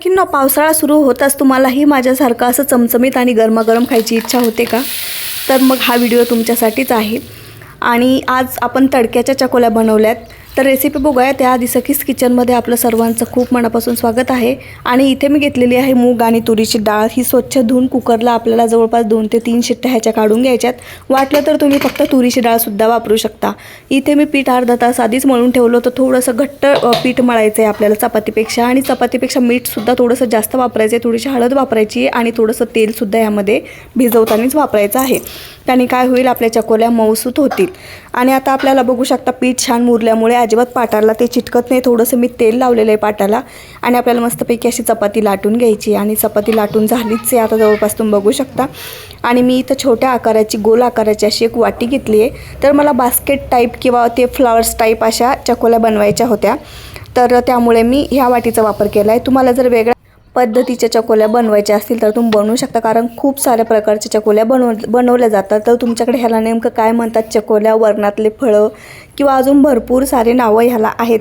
सखींनो पावसाळा सुरू होताच तुम्हालाही माझ्यासारखं असं चमचमीत आणि गरमागरम खायची इच्छा होते का? तर मग हा व्हिडिओ तुमच्यासाठीच आहे. आणि आज आपण तडक्याच्या चकोल्या बनवल्यात. तर रेसिपी बघूया. त्याआधी सखीस किचनमध्ये आपलं सर्वांचं खूप मनापासून स्वागत आहे. आणि इथे मी घेतलेली आहे मूग आणि तुरीची डाळ. ही स्वच्छ धुवून कुकरला आपल्याला जवळपास दोन ते तीन शिट्ट्या ह्याच्या काढून घ्यायच्यात. वाटलं तर तुम्ही फक्त तुरीची डाळसुद्धा वापरू शकता. इथे मी पीठ अर्धा तास आधीच मळून ठेवलं तर थोडंसं घट्ट पीठ मळायचं आहे आपल्याला चपातीपेक्षा. आणि चपातीपेक्षा मीठसुद्धा थोडंसं जास्त वापरायचं आहे थोडीशी हळद वापरायची आहे आणि थोडंसं तेलसुद्धा यामध्ये भिजवतानाच वापरायचं आहे. त्याने काय होईल? आपल्या चकोल्या मऊसूत होतील. आणि आता आपल्याला बघू शकता पीठ छान मुरल्यामुळे अजिबात पाटाला ते चिटकत नाही. थोडंसं मी तेल लावलेलं आहे पाटाला. आणि आपल्याला मस्तपैकी अशी चपाती लाटून घ्यायची आणि चपाती लाटून झालीच आहे आता जवळपास तुम्ही बघू शकता. आणि मी इथं छोट्या आकाराची गोल आकाराची अशी एक वाटी घेतली आहे. तर मला बास्केट टाईप किंवा ते फ्लॉवर्स टाईप अशा चकोल्या बनवायच्या होत्या. तर त्यामुळे मी ह्या वाटीचा वापर केला आहे. तुम्हाला जर वेगळा पद्धतीच्या चकोल्या बनवायच्या असतील तर तुम्ही बनवू शकता. कारण खूप साऱ्या प्रकारच्या चकोल्या बनव बनवल्या जातात. तर तुमच्याकडे ह्याला नेमकं काय म्हणतात? चकोल्या वरणातले फळं किंवा अजून भरपूर सारे नावं ह्याला आहेत.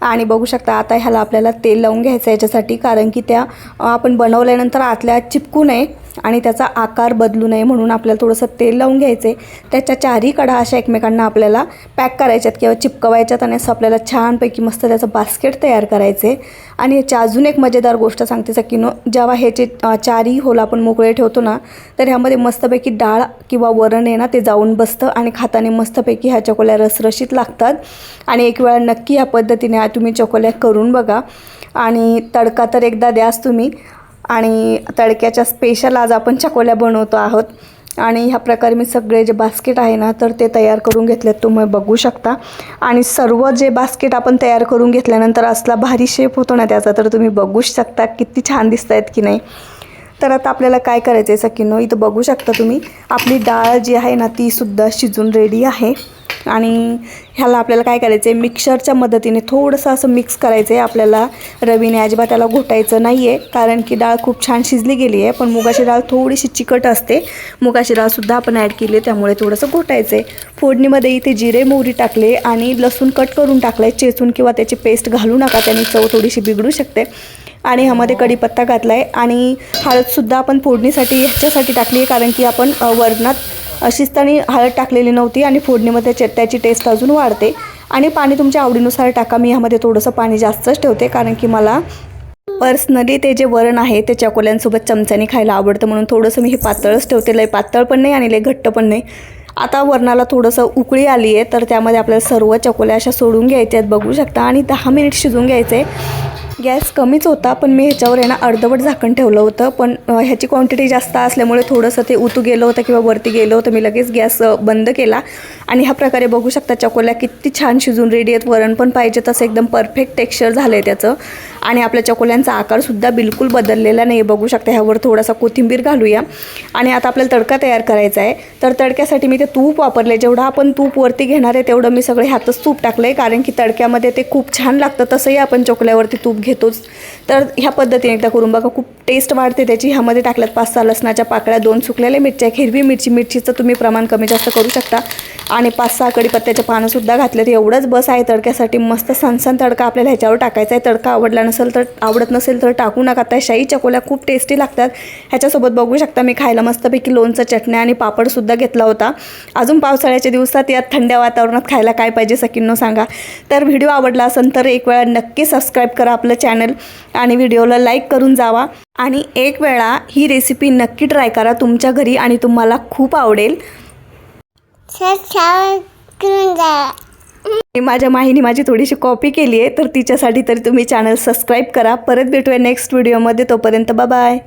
आणि बघू शकता आता ह्याला आपल्याला तेल लावून घ्यायचं याच्यासाठी. कारण की त्या आपण बनवल्यानंतर आतल्या आत चिपकू नये. आणि त्याचा आकार बदलू नये म्हणून आपल्याला थोडंसं तेल लावून घ्यायचं. आहे त्याच्या चारही कडा अशा एकमेकांना आपल्याला पॅक करायच्यात किंवा चिपकवायच्यात आणि असं आपल्याला छानपैकी मस्त त्याचं बास्केट तयार करायचं. आहे आणि याची अजून एक मजेदार गोष्ट सांगते सकिनो जेव्हा ह्याचे चारही होल आपण मोकळे ठेवतो ना तर ह्यामध्ये मस्तपैकी डाळ किंवा वरण आहे ना ते जाऊन बसतं आणि खाताने मस्तपैकी ह्या चकोल्या रसरशीत लागतात. आणि एक वेळा नक्की या पद्धतीने तुम्ही चकोल्या करून बघा. आणि तडका तर एकदा द्याच तुम्ही. आणि तडक्याच्या स्पेशल आज आपण चकोल्या बनवतो आहोत. आणि ह्या प्रकारे मी सगळे जे बास्केट आहे ना तर ते तयार करून घेतलेत. तुम्ही बघू शकता. आणि सर्व जे बास्केट आपण तयार करून घेतल्यानंतर असला भारी शेप होतो ना त्याचा तर तुम्ही बघूच शकता किती छान दिसत आहेत की नाही. तर आता आपल्याला काय करायचं आहे सकिनो इथं बघू शकता तुम्ही. आपली डाळ जी आहे ना तीसुद्धा शिजून रेडी आहे. आणि ह्याला आपल्याला काय करायचं आहे मिक्सरच्या मदतीने थोडंसं असं मिक्स करायचं आहे आपल्याला रवीने अजिबात त्याला घोटायचं नाही आहे कारण की डाळ खूप छान शिजली गेली आहे. पण मुगाची डाळ थोडीशी चिकट असते. मुगाची डाळसुद्धा आपण ॲड केली आहे. त्यामुळे थोडंसं घोटायचं आहे फोडणीमध्ये इथे जिरे मोहरी टाकले आणि लसूण कट करून टाकलं आहे चेचून किंवा त्याची पेस्ट घालू नका. त्याने चव थोडीशी बिघडू शकते. आणि ह्यामध्ये कढीपत्ता घातला आहे आणि हळदसुद्धा आपण फोडणीसाठी ह्याच्यासाठी टाकली आहे. कारण की आपण वरणात अशीच त्यांनी हळद टाकलेली नव्हती आणि फोडणीमध्ये त्याची त्याची टेस्ट अजून वाढते. आणि पाणी तुमच्या आवडीनुसार टाका. मी ह्यामध्ये थोडंसं पाणी जास्तच ठेवते कारण की मला पर्सनली ते जे वरण आहे ते चकोल्यांसोबत चमच्याने खायला आवडतं म्हणून थोडंसं मी हे पातळच ठेवते. लय पातळ पण नाही आणि लय घट्ट पण नाही. आता वरणाला थोडंसं उकळी आली आहे तर त्यामध्ये आपल्याला सर्व चकोल्या अशा सोडून घ्यायच्या आहेत. बघू शकता. आणि दहा मिनिट शिजून घ्यायचे. गॅस कमीच होता पण मी ह्याच्यावर आहे ना अर्धवट झाकण ठेवलं होतं. पण ह्याची क्वांटिटी जास्त असल्यामुळे थोडंसं ते उतू गेलं होतं किंवा वरती गेलं होतं. मी लगेच गॅस बंद केला. आणि ह्या प्रकारे बघू शकता चकोल्या किती छान शिजून रेडी आहेत. वरण पण पाहिजे तसं एकदम परफेक्ट टेक्स्चर झालं आहे त्याचं. आणि आपल्या चकोल्यांचा आकारसुद्धा बिलकुल बदललेला नाही. बघू शकता ह्यावर थोडासा कोथिंबीर घालूया. आणि आता आपल्याला तडका तयार करायचा आहे. तर तडक्यासाठी मी ते तूप वापरले. जेवढं आपण तूप वरती घेणार आहे तेवढं मी सगळे ह्यातच तूप टाकलं आहे कारण की तडक्यामध्ये ते खूप छान लागतं. तसंही आपण चोकल्यावरती तूप घेतोच. तर ह्या पद्धतीने एकदा करून बघा. खूप टेस्ट वाढते त्याची. ह्यामध्ये टाकल्यात पाच सहा लसणाच्या पाकळ्या दोन सुकलेल्या मिरच्या एक हिरवी मिरची. मिरचीचं तुम्ही प्रमाण कमी जास्त करू शकता. आणि पाच सहा कडीपत्त्याच्या पानंसुद्धा घातलेत. एवढंच बस आहे तडक्यासाठी. मस्त सनसन तडका आपल्याला ह्याच्यावर टाकायचा आहे. तडका आवडला नसेल तर आवडत नसेल तर टाकू नका. त्या शाही चकोल्या खूप टेस्टी लागतात. ह्याच्यासोबत बघू शकता मी खायला मस्तपैकी लोणचं चटण्या आणि पापडसुद्धा घेतला होता. अजून पावसाळ्याच्या दिवसात यात थंड वातावरणात खायला काय पाहिजे सकिन्नो सांगा. तर व्हिडिओ आवडला असेल तर एक वेळा नक्की सबस्क्राईब करा आपलं चॅनल आणि व्हिडिओला लाईक करून जावा. आणि एक वेळा ही रेसिपी नक्की ट्राय करा. तुमच्या घरी आणि तुम्हाला खूप आवडेल. मी माझ्या माहीने माझी थोडीशी कॉपी केली आहे तर तिच्यासाठी तरी तुम्ही चॅनल सबस्क्राईब करा. परत भेटूया नेक्स्ट व्हिडिओमध्ये तोपर्यंत बाय